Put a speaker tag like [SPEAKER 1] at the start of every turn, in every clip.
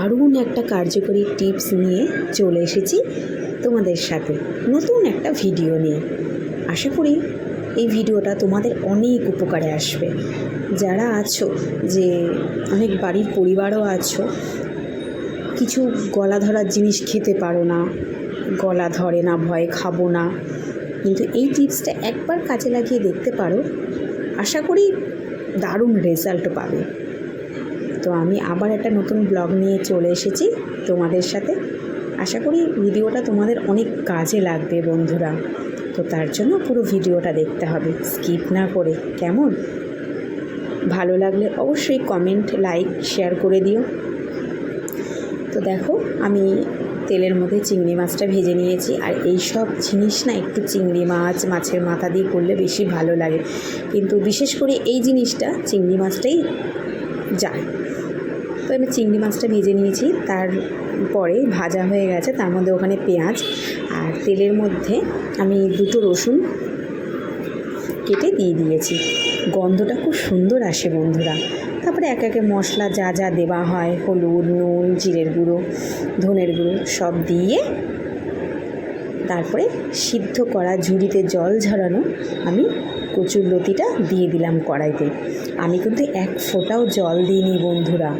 [SPEAKER 1] দারুণ একটা কার্যকরী টিপস নিয়ে চলে এসেছি তোমাদের সাথে। নতুন একটা ভিডিও নিয়ে। আশা করি এই ভিডিওটা তোমাদের অনেক উপকারে আসবে। যারা আছো, যে অনেক বাড়ির পরিবারও আছো, কিছু গলা ধরার জিনিস খেতে পারো না, গলা ধরে না, ভয়ে খাব না, কিন্তু এই টিপসটা একবার কাজে লাগিয়ে দেখতে পারো। আশা করি দারুণ রেজাল্ট পাবে। তো আমি আবার একটা নতুন ব্লগ নিয়ে চলে এসেছি তোমাদের সাথে। আশা করি ভিডিওটা তোমাদের অনেক কাজে লাগবে বন্ধুরা। তো তার জন্য পুরো ভিডিওটা দেখতে হবে, স্কিপ না করে, কেমন? ভালো লাগলে অবশ্যই কমেন্ট লাইক শেয়ার করে দিও। তো দেখো, আমি তেলের মধ্যে চিংড়ি মাছটা ভেজে নিয়েছি, আর এই সব জিনিস না একটু চিংড়ি মাছ, মাছের মাথা দিয়ে করলে বেশি ভালো লাগে। কিন্তু বিশেষ করে এই জিনিসটা, চিংড়ি মাছটাই যায় তো আমি চিংড়ি মাছটা ভেজে নিয়েছি। তারপরে ভাজা হয়ে গেছে। তার মধ্যে ওখানে পেঁয়াজ আর তেলের মধ্যে আমি দুটো রসুন কেটে দিয়ে দিয়েছি। গন্ধটা খুব সুন্দর আসে বন্ধুরা। তারপরে এক একে মশলা যা যা দেওয়া হয়, হলুদ, নুন, জিরের গুঁড়ো, ধনের গুঁড়ো সব দিয়ে তারপরে সিদ্ধ করা ঝুড়িতে জল ঝরানো আমি কচুর লতিটা দিয়ে দিলাম কড়াইতে। আমি কিন্তু এক ফোঁটাও জল দিইনি বন্ধুরা।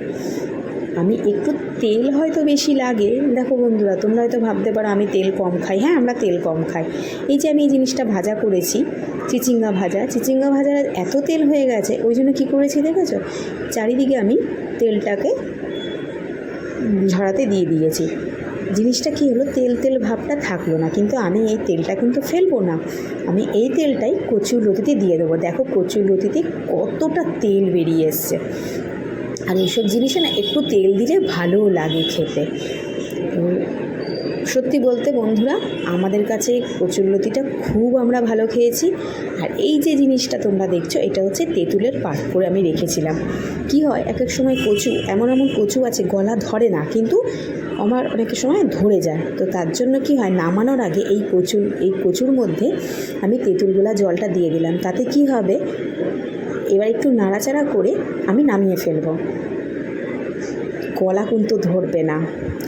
[SPEAKER 1] আমি একটু তেল হয়তো বেশি লাগে। দেখো বন্ধুরা, তোমরা হয়তো ভাবতে পারো আমি তেল কম খাই। হ্যাঁ আমরা তেল কম খাই। এই যে আমি এই জিনিসটা ভাজা করেছি, চিচিঙ্গা ভাজা। চিচিঙ্গা ভাজার এত তেল হয়ে গেছে, ওই জন্য কী করেছি দেখেছ? চারিদিকে আমি তেলটাকে ঝরাতে দিয়ে দিয়েছি। জিনিসটা কি হলো? তেল তেল ভাবটা থাকল না, কিন্তু আমি এই তেলটা কিন্তু ফেলব না। আমি এই তেলটাই কচুর লতিতে দিয়ে দেবো। দেখো কচুর লতিতে কতটা তেল বেরিয়ে এসছে। আর এইসব জিনিসে না একটু তেল দিলে ভালোও লাগে খেতে। তো সত্যি বলতে বন্ধুরা, আমাদের কাছে কচুরলতিটা খুব আমরা ভালো খেয়েছি। আর এই যে জিনিসটা তোমরা দেখছ, এটা হচ্ছে তেঁতুলের পাট করে আমি রেখেছিলাম। কি হয়, এক এক সময় কচু, এমন এমন কচু আছে, গলা ধরে না, কিন্তু আমার অনেক সময় ধরে যায়। তো তার জন্য কি হয়, নামানোর আগে এই কচুর এই কচুর মধ্যে আমি তেঁতুলগুলা জলটা দিয়ে দিলাম। তাতে কি হবে, এবার একটু নাড়াচাড়া করে আমি নামিয়ে ফেলব। গলা কিন্তু ধরবে না।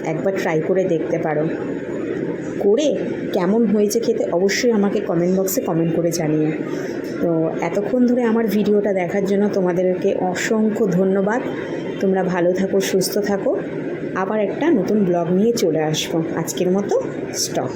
[SPEAKER 1] একবার ট্রাই করে দেখতে পারো। করে কেমন হয়েছে খেতে অবশ্যই আমাকে কমেন্ট বক্সে কমেন্ট করে জানিয়ে তো এতক্ষণ ধরে আমার ভিডিওটা দেখার জন্য তোমাদেরকে অসংখ্য ধন্যবাদ। তোমরা ভালো থাকো, সুস্থ থাকো। আবার একটা নতুন ব্লগ নিয়ে চলে আসব। আজকের মতো স্টপ